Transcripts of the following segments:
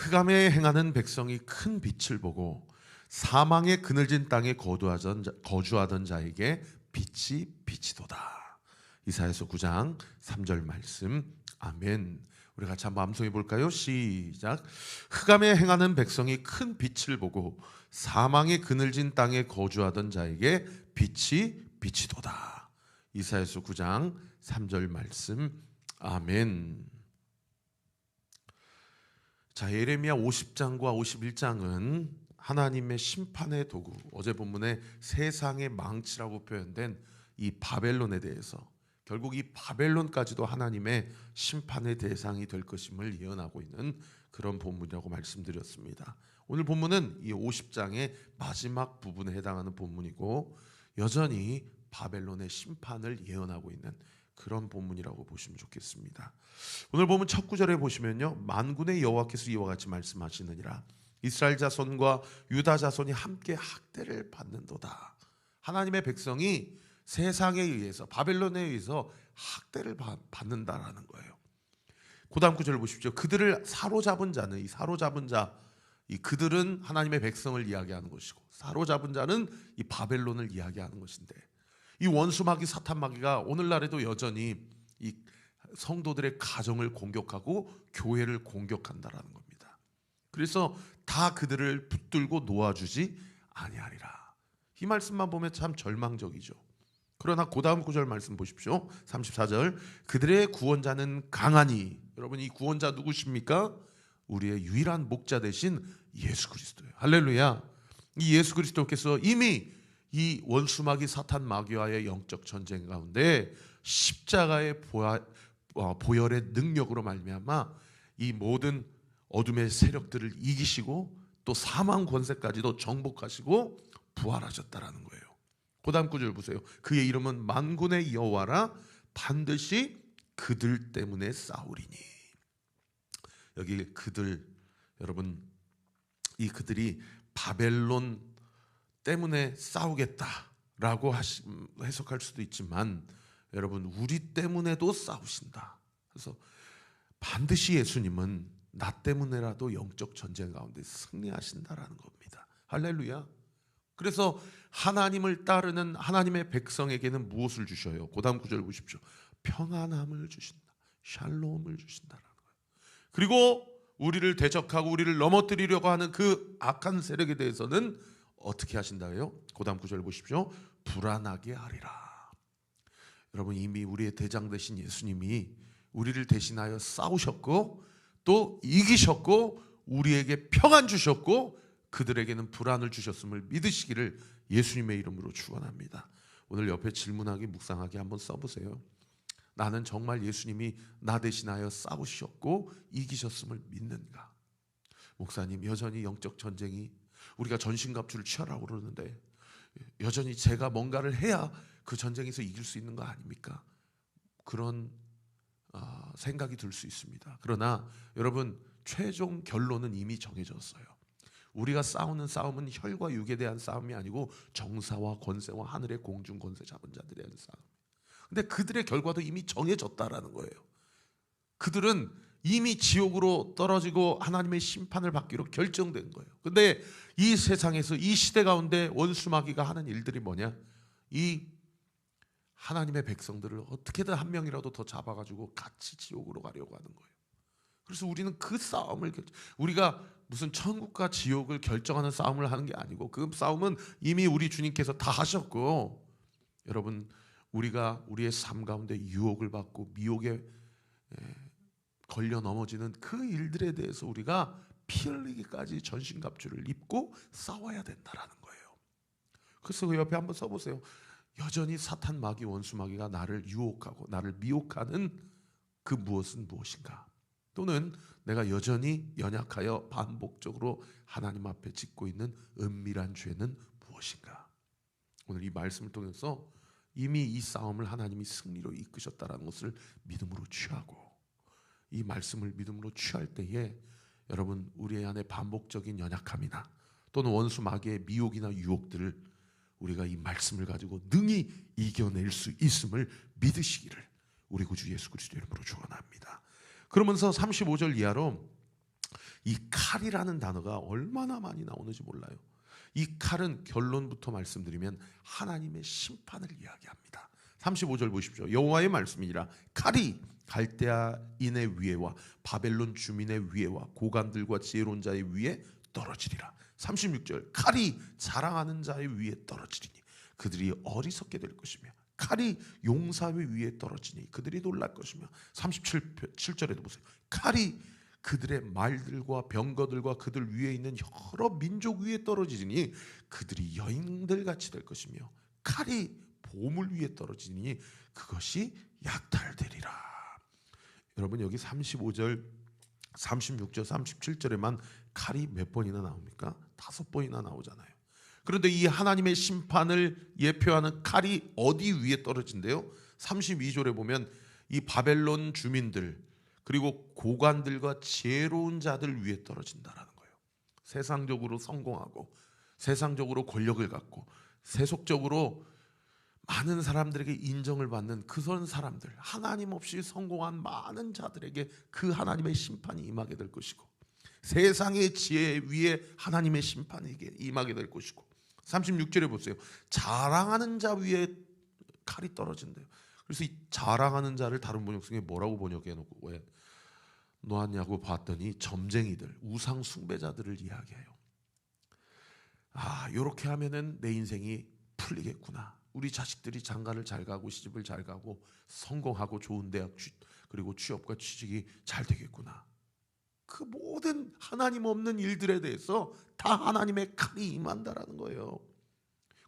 흑암에 행하는 백성이 큰 빛을 보고 사망의 그늘진 땅에 거주하던, 자- 거주하던 자에게 빛이 비치도다. 이사야서 9장 3절 말씀. 아멘. 우리 같이 한번 암송해 볼까요? 시작. 흑암에 행하는 백성이 큰 빛을 보고 사망의 그늘진 땅에 거주하던 자에게 빛이 비치도다. 이사야서 9장 3절 말씀. 아멘. 자, 예레미야 50장과 51장은 하나님의 심판의 도구. 어제 본문에 세상의 망치라고 표현된 이 바벨론에 대해서 결국 이 바벨론까지도 하나님의 심판의 대상이 될 것임을 예언하고 있는 그런 본문이라고 말씀드렸습니다. 오늘 본문은 이 50장의 마지막 부분에 해당하는 본문이고 여전히 바벨론의 심판을 예언하고 있는 그런 본문이라고 보시면 좋겠습니다. 오늘 보면 첫 구절에 보시면요. 만군의 여호와께서 이와 같이 말씀하시느니라. 이스라엘 자손과 유다 자손이 함께 학대를 받는도다. 하나님의 백성이 세상에 의해서 바벨론에 의해서 학대를 받- 받는다라는 거예요. 고다음 구절을 보십시오. 그들을 사로잡은 자는 이 사로잡은 자, 이 그들은 하나님의 백성을 이야기하는 것이고 사로잡은 자는 이 바벨론을 이야기하는 것인데 이 원수 마귀 사탄 마귀가 오늘날에도 여전히 이 성도들의 가정을 공격하고 교회를 공격한다라는 겁니다. 그래서 다 그들을 붙들고 놓아주지 아니하리라. 이 말씀만 보면 참 절망적이죠. 그러나 그 다음 구절 말씀 보십시오. 34절 그들의 구원자는 강하니 여러분 이 구원자 누구십니까? 우리의 유일한 목자 대신 예수 그리스도예요. 할렐루야. 이 예수 그리스도께서 이미 이 원수마귀 사탄 마귀와의 영적 전쟁 가운데 십자가의 보아- 어, 보혈의 능력으로 말미암아 이 모든 어둠의 세력들을 이기시고 또 사망 권세까지도 정복하시고 부활하셨다라는 거예요. 그다음 구절 보세요. 그의 이름은 만군의 여호와라 반드시 그들 때문에 싸우리니. 여기 그들 여러분 이 그들이 바벨론 때문에 싸우겠다라고 하시, 해석할 수도 있지만 여러분 우리 때문에도 싸우신다. 그래서 반드시 예수님은 나 때문에라도 영적 전쟁 가운데 승리하신다라는 겁니다. 할렐루야. 그래서 하나님을 따르는 하나님의 백성에게는 무엇을 주셔요? 고다음 구절 보십시오. 평안함을 주신다. 샬롬을 주신다라는 거예요. 그리고 우리를 대적하고 우리를 넘어뜨리려고 하는 그 악한 세력에 대해서는 어떻게 하신다요? 고다음 구절 보십시오. 불안하게 하리라. 여러분 이미 우리의 대장 되신 예수님이 우리를 대신하여 싸우셨고 또 이기셨고 우리에게 평안 주셨고 그들에게는 불안을 주셨음을 믿으시기를 예수님의 이름으로 축원합니다. 오늘 옆에 질문하기 묵상하기 한번 써보세요. 나는 정말 예수님이 나 대신하여 싸우셨고 이기셨음을 믿는가? 목사님 여전히 영적 전쟁이 우리가 전신갑주를 취하라고 그러는데 여전히 제가 뭔가를 해야 그 전쟁에서 이길 수 있는 거 아닙니까? 그런 아, 생각이 들 수 있습니다. 그러나 여러분 최종 결론은 이미 정해졌어요. 우리가 싸우는 싸움은 혈과 육에 대한 싸움이 아니고 정사와 권세와 하늘의 공중 권세 잡은 자들에 싸움. 근데 그들의 결과도 이미 정해졌다라는 거예요. 그들은 이미 지옥으로 떨어지고 하나님의 심판을 받기로 결정된 거예요. 근데 이 세상에서 이 시대 가운데 원수마귀가 하는 일들이 뭐냐? 이 하나님의 백성들을 어떻게든 한 명이라도 더 잡아가지고 같이 지옥으로 가려고 하는 거예요. 그래서 우리는 그 싸움을 결- 우리가 무슨 천국과 지옥을 결정하는 싸움을 하는 게 아니고 그 싸움은 이미 우리 주님께서 다 하셨고 여러분 우리가 우리의 삶 가운데 유혹을 받고 미혹에 에, 걸려 넘어지는 그 일들에 대해서 우리가 피 흘리기까지 전신갑주를 입고 싸워야 된다라는 거예요. 그래서 그 옆에 한번 써보세요. 여전히 사탄 마귀 원수 마귀가 나를 유혹하고 나를 미혹하는 그 무엇은 무엇인가? 또는 내가 여전히 연약하여 반복적으로 하나님 앞에 짓고 있는 은밀한 죄는 무엇인가? 오늘 이 말씀을 통해서 이미 이 싸움을 하나님이 승리로 이끄셨다라는 것을 믿음으로 취하고 이 말씀을 믿음으로 취할 때에 여러분 우리 안에 반복적인 연약함이나 또는 원수 마귀의 미혹이나 유혹들을 우리가 이 말씀을 가지고 능히 이겨낼 수 있음을 믿으시기를 우리 구주 예수 그리스도 이름으로 축원합니다. 그러면서 35절 이하로 이 칼이라는 단어가 얼마나 많이 나오는지 몰라요. 이 칼은 결론부터 말씀드리면 하나님의 심판을 이야기합니다. 35절 보십시오. 여호와의 말씀이니라 칼이 갈대아인의 위에와 바벨론 주민의 위에와 고관들과 지혜로운 자의 위에 떨어지리라. 36절 칼이 자랑하는 자의 위에 떨어지리니 그들이 어리석게 될 것이며 칼이 용사의 위에 떨어지니 그들이 놀랄 것이며 37절에도 보세요. 칼이 그들의 말들과 병거들과 그들 위에 있는 여러 민족 위에 떨어지니 그들이 여인들 같이 될 것이며 칼이 보물 위에 떨어지니 그것이 약탈되리라. 여러분 여기 35절, 36절, 37절에만 칼이 몇 번이나 나옵니까? 다섯 번이나 나오잖아요. 그런데 이 하나님의 심판을 예표하는 칼이 어디 위에 떨어진대요? 32절에 보면 이 바벨론 주민들 그리고 고관들과 지혜로운 자들 위에 떨어진다라는 거예요. 세상적으로 성공하고 세상적으로 권력을 갖고 세속적으로 많은 사람들에게 인정을 받는 그런 사람들 하나님 없이 성공한 많은 자들에게 그 하나님의 심판이 임하게 될 것이고 세상의 지혜 위에 하나님의 심판에게 임하게 될 것이고 36절에 보세요. 자랑하는 자 위에 칼이 떨어진대요. 그래서 이 자랑하는 자를 다른 번역성에 뭐라고 번역해 놓고 왜 놓았냐고 봤더니 점쟁이들, 우상 숭배자들을 이야기해요. 아, 이렇게 하면은 내 인생이 풀리겠구나. 우리 자식들이 장가를 잘 가고 시집을 잘 가고 성공하고 좋은 대학 취, 그리고 취업과 취직이 잘 되겠구나. 그 모든 하나님 없는 일들에 대해서 다 하나님의 칼이 임한다라는 거예요.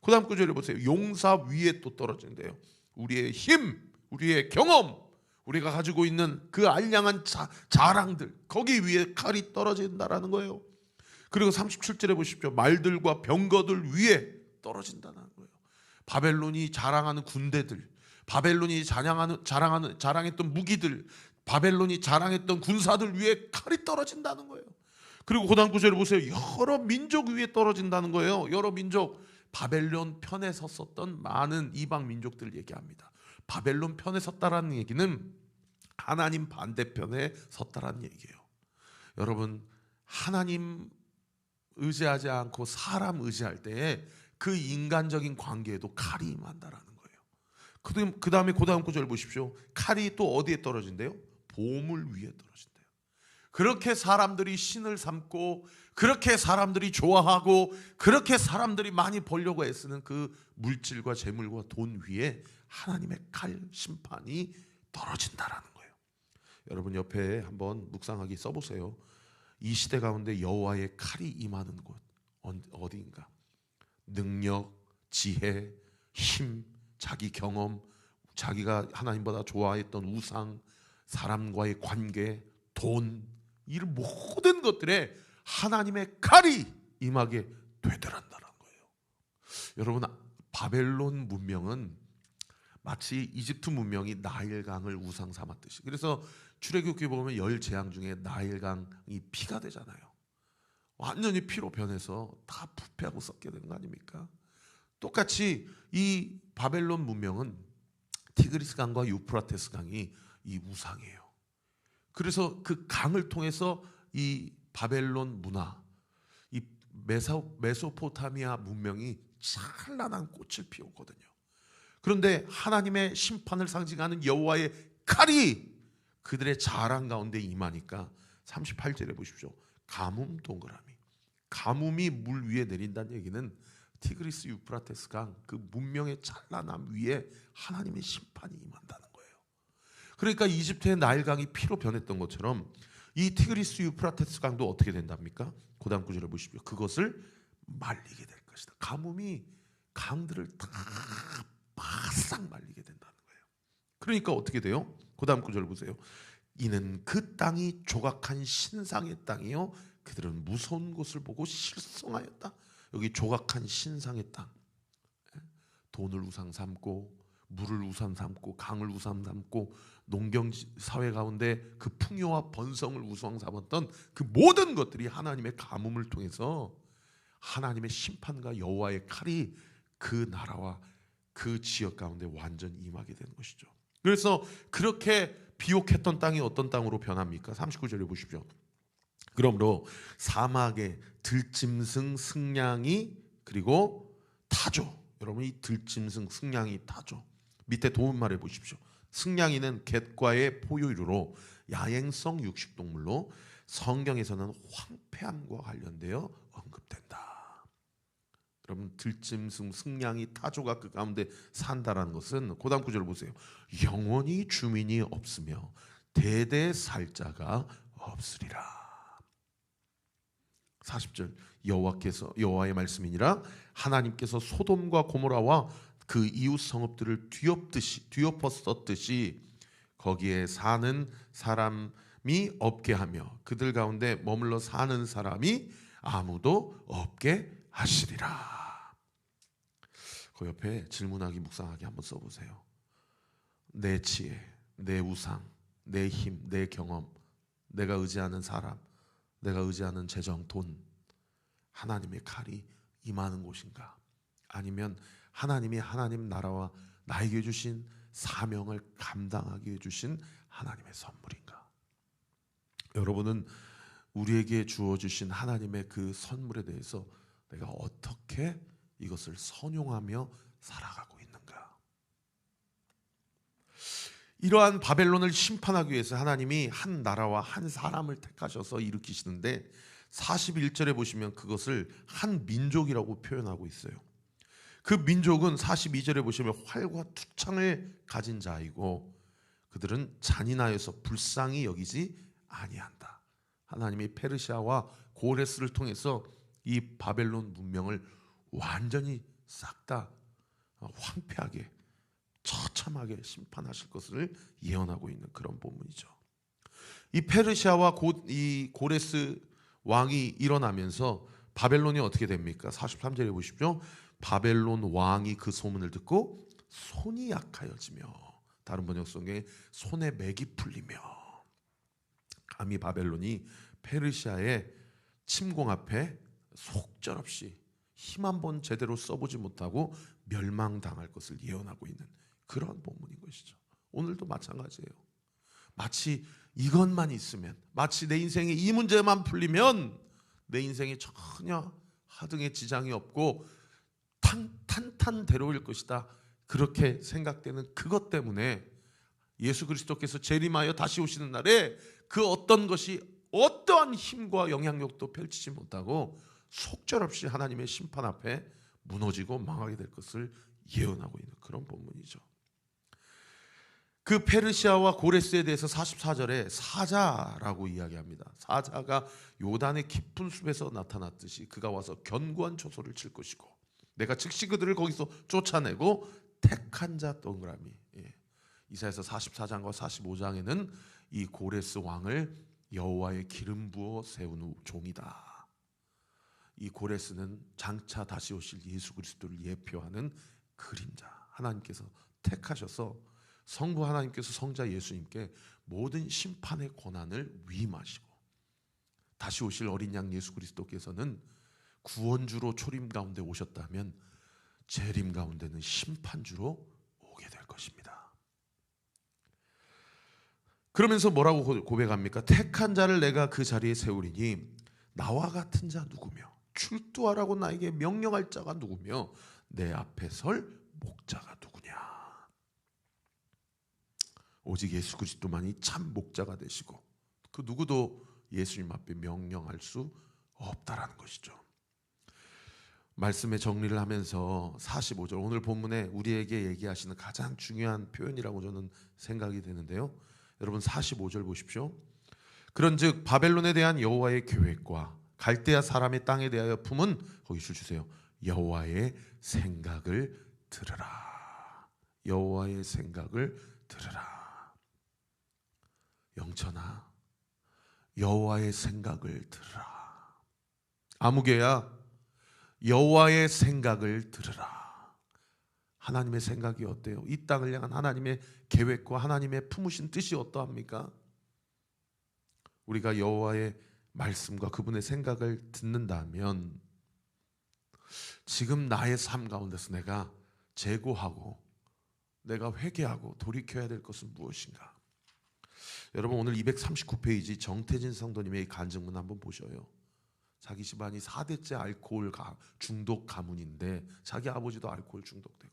그 다음 구절에 보세요. 용사 위에 또 떨어진대요. 우리의 힘, 우리의 경험, 우리가 가지고 있는 그 알량한 자, 자랑들 거기 위에 칼이 떨어진다라는 거예요. 그리고 37절에 보십시오. 말들과 병거들 위에 떨어진다는. 바벨론이 자랑하는 군대들, 바벨론이 자랑하는 자랑하는 자랑했던 무기들, 바벨론이 자랑했던 군사들 위에 칼이 떨어진다는 거예요. 그리고 고단 구절을 보세요. 여러 민족 위에 떨어진다는 거예요. 여러 민족 바벨론 편에 섰었던 많은 이방 민족들을 얘기합니다. 바벨론 편에 섰다라는 얘기는 하나님 반대편에 섰다라는 얘기예요. 여러분 하나님 의지하지 않고 사람 의지할 때에 그 인간적인 관계에도 칼이 임한다라는 거예요. 그 다음에 그 다음 구절 보십시오. 칼이 또 어디에 떨어진대요? 보물 위에 떨어진대요. 그렇게 사람들이 신을 삼고 그렇게 사람들이 좋아하고 그렇게 사람들이 많이 벌려고 애쓰는 그 물질과 재물과 돈 위에 하나님의 칼 심판이 떨어진다라는 거예요. 여러분 옆에 한번 묵상하기 써보세요. 이 시대 가운데 여호와의 칼이 임하는 곳 어디인가? 능력, 지혜, 힘, 자기 경험, 자기가 하나님보다 좋아했던 우상, 사람과의 관계, 돈, 이 모든 것들에 하나님의 칼이 임하게 되더란다는 거예요. 여러분 바벨론 문명은 마치 이집트 문명이 나일강을 우상 삼았듯이 그래서 출애굽기 보면 열 재앙 중에 나일강이 피가 되잖아요. 완전히 피로 변해서 다 부패하고 썩게 된 거 아닙니까? 똑같이 이 바벨론 문명은 티그리스 강과 유프라테스 강이 이 우상이에요. 그래서 그 강을 통해서 이 바벨론 문화, 이 메소, 메소포타미아 문명이 찬란한 꽃을 피우거든요. 그런데 하나님의 심판을 상징하는 여호와의 칼이 그들의 자랑 가운데 임하니까 38절에 보십시오. 가뭄 동그라미. 가뭄이 물 위에 내린다는 얘기는 티그리스 유프라테스 강 그 문명의 찬란함 위에 하나님의 심판이 임한다는 거예요. 그러니까 이집트의 나일강이 피로 변했던 것처럼 이 티그리스 유프라테스 강도 어떻게 된답니까? 고단 구절을 보십시오. 그것을 말리게 될 것이다. 가뭄이 강들을 다 바싹 말리게 된다는 거예요. 그러니까 어떻게 돼요? 고다음 구절 보세요. 이는 그 땅이 조각한 신상의 땅이요 그들은 무서운 것을 보고 실성하였다. 여기 조각한 신상의 땅. 예? 돈을 우상 삼고 물을 우상 삼고 강을 우상 삼고 농경 사회 가운데 그 풍요와 번성을 우상 삼았던 그 모든 것들이 하나님의 가뭄을 통해서 하나님의 심판과 여호와의 칼이 그 나라와 그 지역 가운데 완전 임하게 되는 것이죠. 그래서 그렇게 비옥했던 땅이 어떤 땅으로 변합니까? 39절에 보십시오. 그러므로 사막에 들짐승 승냥이 그리고 타조. 여러분 이 들짐승 승냥이 타조. 밑에 도움말해 보십시오. 승냥이는 갯과의 포유류로 야행성 육식동물로 성경에서는 황폐함과 관련되어 언급된다. 여러분 들짐승 승냥이 타조가 그 가운데 산다라는 것은 고단 구절 보세요. 영원히 주민이 없으며 대대 살자가 없으리라. 40절 여호와께서 여호와의 말씀이니라 하나님께서 소돔과 고모라와 그 이웃 성읍들을 뒤엎듯이 뒤엎었었듯이 거기에 사는 사람이 없게 하며 그들 가운데 머물러 사는 사람이 아무도 없게 하시리라. 그 옆에 질문하기 묵상하기 한번 써보세요. 내 지혜, 내 우상, 내 힘, 내 경험, 내가 의지하는 사람, 내가 의지하는 재정, 돈, 하나님의 칼이 임하는 곳인가? 아니면 하나님이 하나님 나라와 나에게 주신 사명을 감당하게 해 주신 하나님의 선물인가? 여러분은 우리에게 주어 주신 하나님의 그 선물에 대해서 내가 어떻게 이것을 선용하며 살아가고 있는가? 이러한 바벨론을 심판하기 위해서 하나님이 한 나라와 한 사람을 택하셔서 일으키시는데 41절에 보시면 그것을 한 민족이라고 표현하고 있어요. 그 민족은 42절에 보시면 활과 투창을 가진 자이고 그들은 잔인하여서 불쌍히 여기지 아니한다. 하나님이 페르시아와 고레스를 통해서 이 바벨론 문명을 완전히 싹 다 황폐하게 처참하게 심판하실 것을 예언하고 있는 그런 본문이죠. 이 페르시아와 고, 이 고레스 왕이 일어나면서 바벨론이 어떻게 됩니까? 43절에 보십시오. 바벨론 왕이 그 소문을 듣고 손이 약하여지며 다른 번역 속에 손에 맥이 풀리며 감히 바벨론이 페르시아의 침공 앞에 속절없이 힘 한 번 제대로 써보지 못하고 멸망당할 것을 예언하고 있는 그런 본문인 것이죠. 오늘도 마찬가지예요. 마치 이것만 있으면, 마치 내 인생에 이 문제만 풀리면 내 인생에 전혀 하등의 지장이 없고 탄, 탄탄대로일 것이다. 그렇게 생각되는 그것 때문에 예수 그리스도께서 재림하여 다시 오시는 날에 그 어떤 것이 어떠한 힘과 영향력도 펼치지 못하고 속절없이 하나님의 심판 앞에 무너지고 망하게 될 것을 예언하고 있는 그런 본문이죠. 그 페르시아와 고레스에 대해서 44절에 사자라고 이야기합니다. 사자가 요단의 깊은 숲에서 나타났듯이 그가 와서 견고한 초소를 칠 것이고 내가 즉시 그들을 거기서 쫓아내고 택한 자 동그라미. 예. 이사에서 44장과 45장에는 이 고레스 왕을 여호와의 기름 부어 세운 종이다. 이 고레스는 장차 다시 오실 예수 그리스도를 예표하는 그림자. 하나님께서 택하셔서 성부 하나님께서 성자 예수님께 모든 심판의 권한을 위임하시고 다시 오실 어린 양 예수 그리스도께서는 구원주로 초림 가운데 오셨다면 재림 가운데는 심판주로 오게 될 것입니다. 그러면서 뭐라고 고백합니까? 택한 자를 내가 그 자리에 세우리니 나와 같은 자 누구며 출두하라고 나에게 명령할 자가 누구며 내 앞에 설 목자가 누구냐? 오직 예수 그리스도만이 참 목자가 되시고 그 누구도 예수님 앞에 명령할 수 없다라는 것이죠. 말씀의 정리를 하면서 45절 오늘 본문에 우리에게 얘기하시는 가장 중요한 표현이라고 저는 생각이 되는데요. 여러분 45절 보십시오. 그런즉 바벨론에 대한 여호와의 계획과 갈대아 사람의 땅에 대하여 품은 거기 줄 주세요. 여호와의 생각을 들으라. 여호와의 생각을 들으라. 영천아 여호와의 생각을 들으라. 아무개야 여호와의 생각을 들으라. 하나님의 생각이 어때요? 이 땅을 향한 하나님의 계획과 하나님의 품으신 뜻이 어떠합니까? 우리가 여호와의 말씀과 그분의 생각을 듣는다면 지금 나의 삶 가운데서 내가 재고하고 내가 회개하고 돌이켜야 될 것은 무엇인가? 여러분 오늘 239페이지 정태진 성도님의 이 간증문 한번 보셔요. 자기 집안이 4대째 알코올 가- 중독 가문인데 자기 아버지도 알코올 중독되고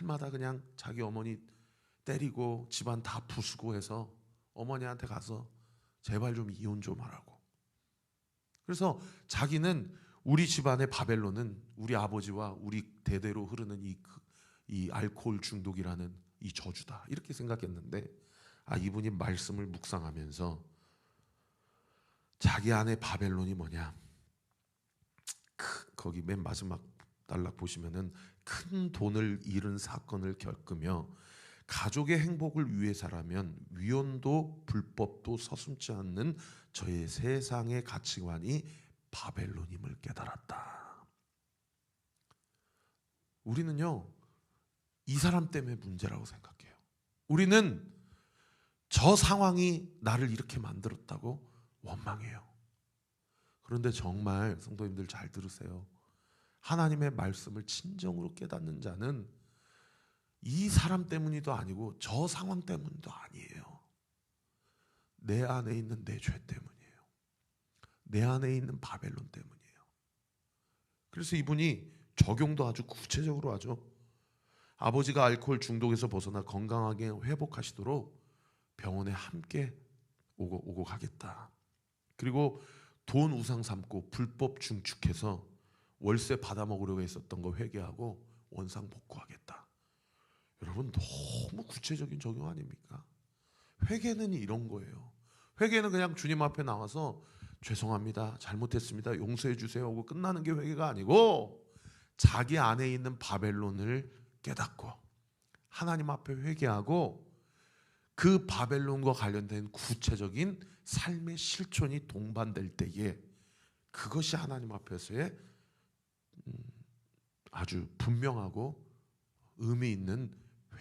날마다 그냥 자기 어머니 때리고 집안 다 부수고 해서 어머니한테 가서 제발 좀 이혼 좀 하라고. 그래서 자기는 우리 집안의 바벨론은 우리 아버지와 우리 대대로 흐르는 이, 그- 이 알코올 중독이라는 이 저주다 이렇게 생각했는데 아 이분이 말씀을 묵상하면서 자기 안에 바벨론이 뭐냐 크, 거기 맨 마지막 단락 보시면은 큰 돈을 잃은 사건을 겪으며 가족의 행복을 위해서라면 위헌도 불법도 서슴지 않는 저의 세상의 가치관이 바벨론임을 깨달았다. 우리는요 이 사람 때문에 문제라고 생각해요. 우리는 저 상황이 나를 이렇게 만들었다고 원망해요. 그런데 정말 성도님들 잘 들으세요. 하나님의 말씀을 진정으로 깨닫는 자는 이 사람 때문이도 아니고 저 상황 때문도 아니에요. 내 안에 있는 내 죄 때문이에요. 내 안에 있는 바벨론 때문이에요. 그래서 이분이 적용도 아주 구체적으로 하죠. 아버지가 알코올 중독에서 벗어나 건강하게 회복하시도록 병원에 함께 오고, 오고 가겠다. 그리고 돈 우상 삼고 불법 중축해서 월세 받아 먹으려고 했었던 거 회개하고 원상 복구하겠다. 여러분 너무 구체적인 적용 아닙니까? 회개는 이런 거예요. 회개는 그냥 주님 앞에 나와서 죄송합니다. 잘못했습니다. 용서해 주세요 하고 끝나는 게 회개가 아니고 자기 안에 있는 바벨론을 깨닫고 하나님 앞에 회개하고 그 바벨론과 관련된 구체적인 삶의 실존이 동반될 때에 그것이 하나님 앞에서의 음, 아주 분명하고 의미 있는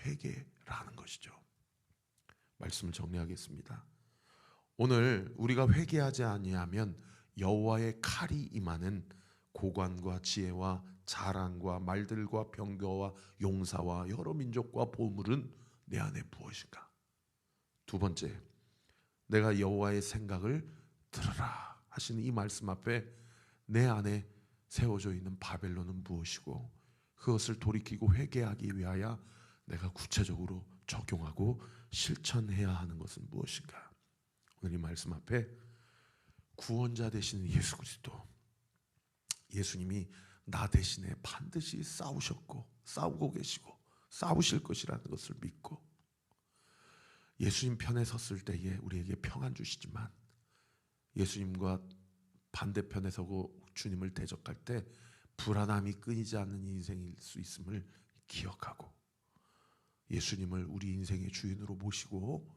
회개라는 것이죠. 말씀을 정리하겠습니다. 오늘 우리가 회개하지 아니하면 여호와의 칼이 임하는 고관과 지혜와 자랑과 말들과 병거와 용사와 여러 민족과 보물은 내 안에 무엇인가? 두 번째, 내가 여호와의 생각을 들으라 하시는 이 말씀 앞에 내 안에 세워져 있는 바벨론은 무엇이고 그것을 돌이키고 회개하기 위하여 내가 구체적으로 적용하고 실천해야 하는 것은 무엇인가? 오늘 이 말씀 앞에 구원자 되시는 예수 그리스도 예수님이 나 대신에 반드시 싸우셨고 싸우고 계시고 싸우실 것이라는 것을 믿고 예수님 편에 섰을 때에 우리에게 평안 주시지만 예수님과 반대편에 서고 주님을 대적할 때 불안함이 끊이지 않는 인생일 수 있음을 기억하고 예수님을 우리 인생의 주인으로 모시고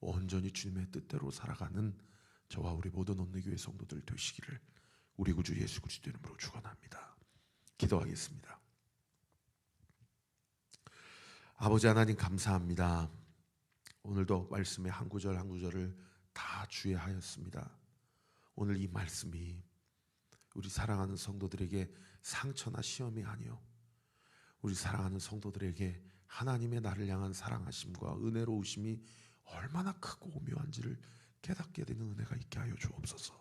온전히 주님의 뜻대로 살아가는 저와 우리 모든 온누교회 성도들 되시기를 우리 구주 예수 그리스도 이름으로 축원합니다. 기도하겠습니다. 아버지 하나님 감사합니다. 오늘도 말씀의 한 구절 한 구절을 다 주의하였습니다. 오늘 이 말씀이 우리 사랑하는 성도들에게 상처나 시험이 아니요. 우리 사랑하는 성도들에게 하나님의 나를 향한 사랑하심과 은혜로우심이 얼마나 크고 오묘한지를 깨닫게 되는 은혜가 있게 하여 주옵소서.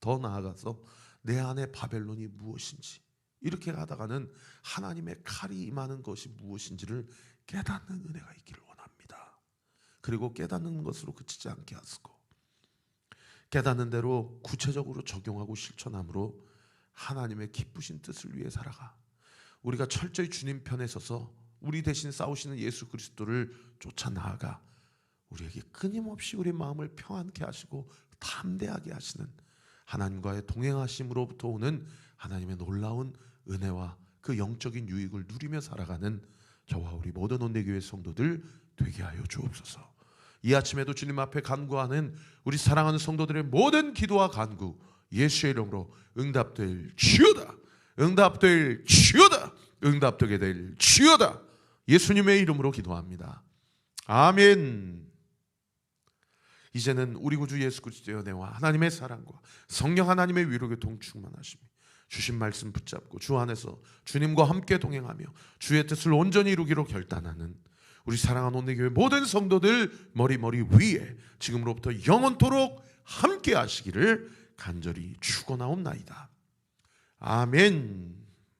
더 나아가서 내 안에 바벨론이 무엇인지 이렇게 가다가는 하나님의 칼이 임하는 것이 무엇인지를 깨닫는 은혜가 있기를 원합니다. 그리고 깨닫는 것으로 그치지 않게 하시고 깨닫는 대로 구체적으로 적용하고 실천함으로 하나님의 기쁘신 뜻을 위해 살아가 우리가 철저히 주님 편에 서서 우리 대신 싸우시는 예수 그리스도를 쫓아 나아가 우리에게 끊임없이 우리 마음을 평안케 하시고 담대하게 하시는 하나님과의 동행하심으로부터 오는 하나님의 놀라운 은혜와 그 영적인 유익을 누리며 살아가는 저와 우리 모든 온대교회 성도들 되게 하여 주옵소서. 이 아침에도 주님 앞에 간구하는 우리 사랑하는 성도들의 모든 기도와 간구 예수의 이름으로 응답될 주여다. 응답될 주여다. 응답되게 될 주여다. 예수님의 이름으로 기도합니다. 아멘. 이제는 우리 구주 예수 그리스도의 은혜와 하나님의 사랑과 성령 하나님의 위로에 동충만하심이 주신 말씀 붙잡고 주 안에서 주님과 함께 동행하며 주의 뜻을 온전히 이루기로 결단하는 우리 사랑하는 온내교회 모든 성도들 머리 머리 위에 지금으로부터 영원토록 함께 하시기를 간절히 축원하옵나이다. 아멘.